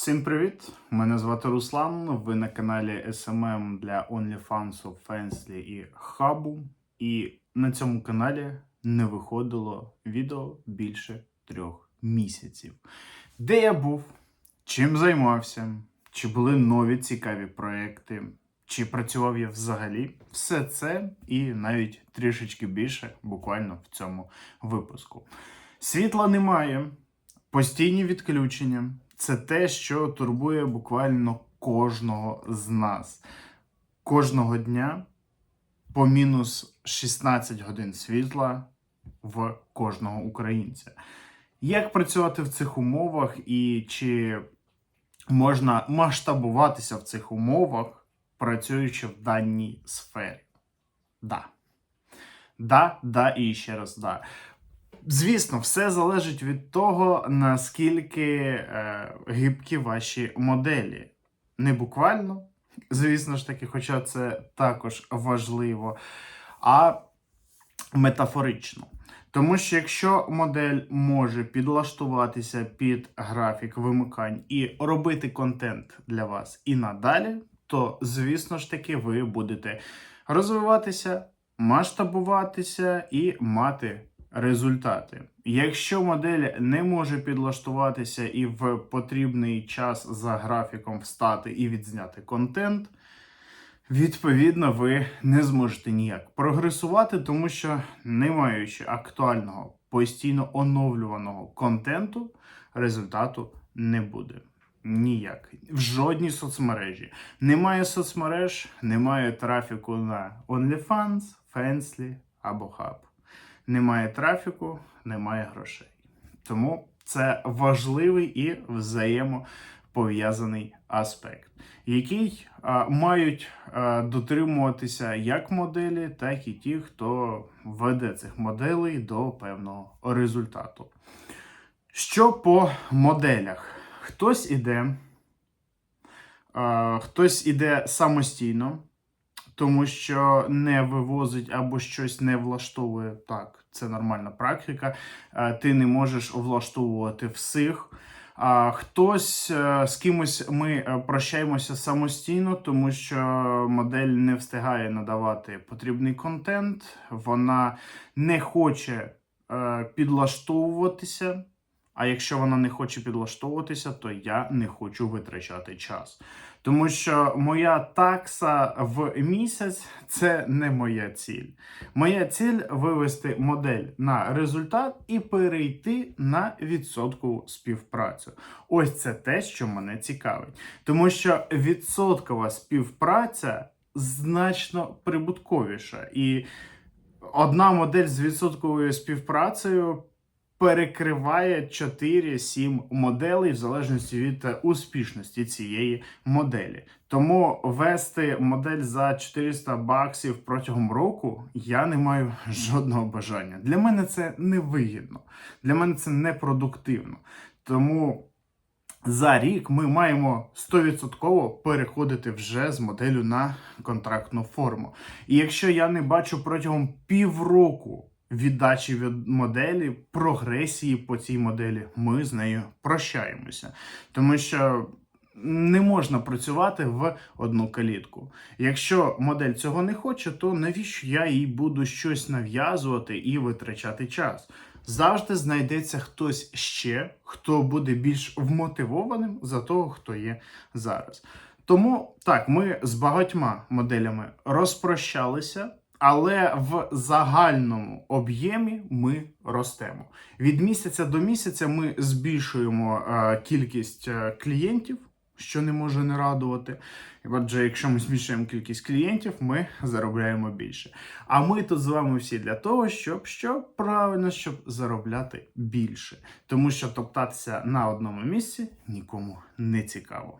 Всім привіт! Мене звати Руслан. Ви на каналі SMM для OnlyFans, Fansly і Хабу. І на цьому каналі не виходило відео більше трьох місяців. Де я був, чим займався, чи були нові цікаві проекти, чи працював я взагалі. Все це і навіть трішечки більше буквально в цьому випуску. Світла немає, постійні відключення. Це те, що турбує буквально кожного з нас. Кожного дня по мінус 16 годин світла в кожного українця. Як працювати в цих умовах і чи можна масштабуватися в цих умовах, працюючи в даній сфері? Да. Да, да і ще раз да. Звісно, все залежить від того, наскільки е, гибкі ваші моделі. Не буквально, звісно ж таки, хоча це також важливо, а метафорично. Тому що якщо модель може підлаштуватися під графік вимикань і робити контент для вас і надалі, то звісно ж таки ви будете розвиватися, масштабуватися і мати результати. Якщо модель не може підлаштуватися і в потрібний час за графіком встати і відзняти контент, відповідно, ви не зможете ніяк прогресувати, тому що, не маючи актуального, постійно оновлюваного контенту, результату не буде. Ніяк. В жодній соцмережі. Немає соцмереж, немає трафіку на OnlyFans, Fansly або Hub немає трафіку, немає грошей. Тому це важливий і взаємопов'язаний аспект, який а, мають а, дотримуватися як моделі, так і ті, хто веде цих моделей до певного результату. Що по моделях? Хтось іде, а, хтось іде самостійно тому що не вивозить або щось не влаштовує. Так, це нормальна практика. Е, Ти не можеш влаштовувати всіх. А хтось е, з кимось ми е, прощаємося самостійно, тому що модель не встигає надавати потрібний контент, вона не хоче підлаштовуватися. А якщо вона не хоче підлаштовуватися, то я не хочу витрачати час. Тому що моя такса в місяць це не моя ціль. Моя ціль вивести модель на результат і перейти на відсоткову співпрацю. Ось це те, що мене цікавить. Тому що відсоткова співпраця значно прибутковіша. І одна модель з відсотковою співпрацею перекриває 4-7 моделей в залежності від е, успішності цієї моделі. Тому вести модель за 400 баксів протягом року я не маю жодного бажання. Для мене це невигідно, для мене це непродуктивно. Тому. За рік ми маємо 100% переходити вже з моделю на контрактну форму. І якщо я не бачу протягом півроку віддачі від моделі, прогресії по цій моделі, ми з нею прощаємося. Тому що не можна працювати в одну калітку. Якщо модель цього не хоче, то навіщо я їй буду щось нав'язувати і витрачати час? Завжди знайдеться хтось ще, хто буде більш вмотивованим за того, хто є зараз. Тому так, ми з багатьма моделями розпрощалися. Але в загальному об'ємі ми ростемо. Від місяця до місяця ми збільшуємо е, кількість е, клієнтів, що не може не радувати. Отже, якщо ми збільшуємо кількість клієнтів, ми заробляємо більше. А ми тут з вами всі для того, щоб що правильно, щоб заробляти більше. Тому що топтатися на одному місці нікому не цікаво.